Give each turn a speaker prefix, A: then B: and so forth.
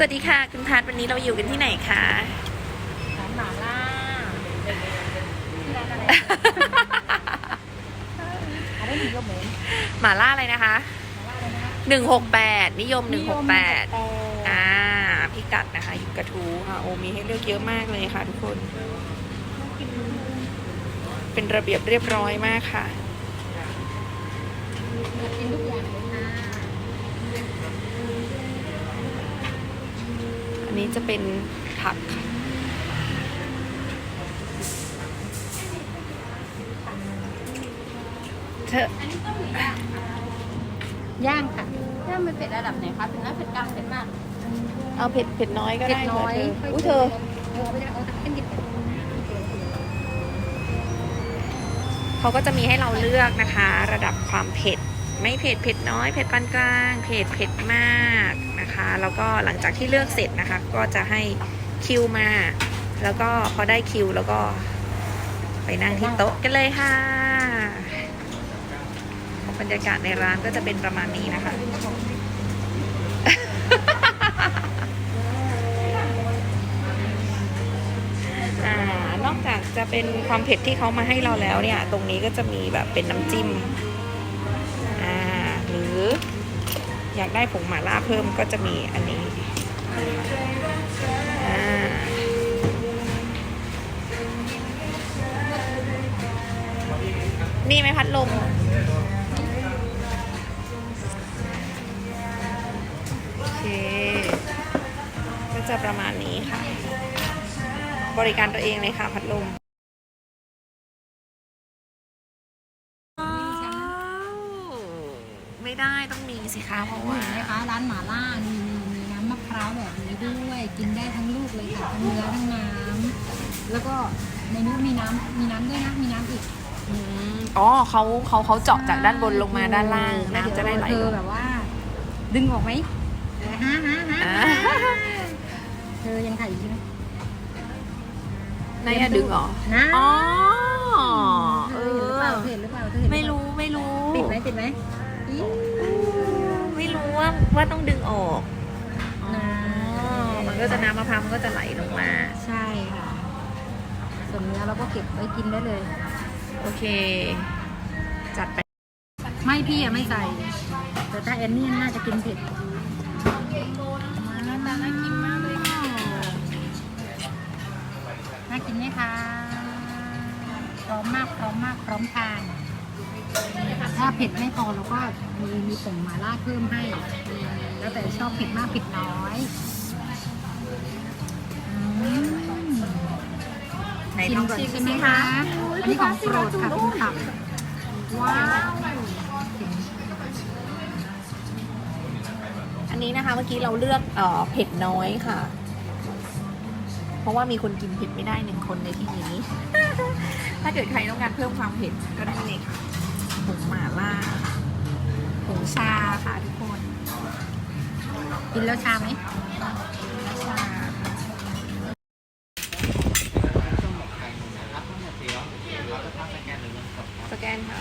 A: วัสดีค่ะ คุณพัทวันนี้เราอยู่กันที่ไหนคะ
B: ร้านหมาล่าที่ร้านอะไรอะไรหนึ่งยกเหมือน
A: หมาล่าอะไรนะคะ
B: หมาล่าอะไรนะคะ
A: หนึ่งหกแปดนิยมหนึ่งหกแปด
B: อ่า
A: อ่าพิกัดนะคะอยู่กระทูค่ะโอมีให้เลือกเยอะมากเลยค่ะทุกคน เป็นระเบียบเรียบร้อยมากค่ะ
B: กินทุกอย่างเลยค่ะ
A: อันนี้จะเป็นผักค่ะเธอ
B: อันนี้ก็หมูย่างย่างค่ะย่างเป็นเป็ดระดับไหนคะเป็นน้ำเผ็ดกลางเผ็ดมาก
A: เอาเผ็ดเผ็ดน้อยก็
B: เผ็ด
A: ได้
B: น้อย
A: เธออุ้ยเธอ
B: เออไม่ได้เอาแต่เป็นดิบ
A: เขาก็จะมีให้เราเลือกนะคะ ระดับความเผ็ด ไม่เผ็ดเผ็ดน้อยเผ็ดปานกลางเผ็ดเผ็ดมากนะคะ แล้วก็หลังจากที่เลือกเสร็จนะคะ ก็จะให้คิวมา แล้วก็พอได้คิวแล้วก็ ไปนั่งที่โต๊ะกันเลยค่ะ บรรยากาศในร้านก็จะเป็นประมาณนี้นะคะนอกจากจะเป็นความเผ็ดที่เขามาให้เราแล้วเนี่ย ตรงนี้ก็จะมีแบบเป็นน้ำจิ้ม รืออยากได้ผงหม่าล่าเพิ่มก็จะมีอันนี้นี่ไหมพัดลม โอเค ก็จะประมาณนี้ค่ะ บริการตัวเองเลยค่ะพัดลม ไม่ได้ต้องมีสิคะเพราะ
B: เห็
A: ว่า
B: นไหมคะร้านหมาล่ามีมีมีน้ำมะพร้าวแบบนี้ด้วย กินได้ทั้งลูกเลยค่ะทั้งเนื้อทั้งน้ำแล้วก็ในนี้มีน้ำมีน้ำด้วยนะมีน้ำอีก
A: อืมอ๋อเขาเขาเขาเจาะจากด้านบนลงมาด้านล่างน้ำจะได้ไหล
B: เธ
A: ล
B: องแบบว่า ดึงออกไหมฮะฮะฮะ
A: อ่า
B: เธอยังถ่ายอีกใช่ไหม
A: นายอะดึงเหรอ
B: นะ
A: อ๋อ
B: เธ
A: เอ
B: อเห็นหรือเปล่า
A: อ
B: เธอเห็นหรือเปล่าเธอเห็นหอเปล่า
A: ไม่รู้ไม่รู้
B: ปิดไหมปิดไหมอี๋
A: ไม่รู้ว่าว่าต้องดึงออกอ๋อ
B: นะ
A: มันก็จะน้ำมะพร้าวมันก็จะไหลลงมา
B: ใช่ค่ะ ส่วนเนื้อเราก็เก็บไว้กินได้เลย
A: โอเค จัดไป
B: ไม่พี่อะไม่ใส่ แต่ถ้าแอนนี่น่าจะกินเผ็ดหน้าตาน่ากินมากเลยค่ะน่ากินไหมคะพร้อมมากพร้อมมากพร้อมทาน ถ้าเผ็ดไม่พอเราก็มีมีผงมาล่าเพิ่มให้ แล้วแต่ชอบเผ็ดมากเผ็ดน้อยอ
A: ไหน
B: ชิ
A: ลอง
B: ก่อน
A: ชิม
B: ใช่ไหม
A: คะ
B: อันนี้ของโปรดค่ะคุณขับว้าว
A: อันนี้นะคะเมื่อกี้เราเลือกเออเผ็ดน้อยค่ะ เพราะว่ามีคนกินเผ็ดไม่ได้หนึ่งคนในที่นี้ ถ้าเกิดใครต้องการเพิ่มความเผ็ดก็ได้เลยค่ะ งหมาล่าผงชาค่ะทุกคน
B: กินแล้วชาไหม
A: ชาสแกนค่ะ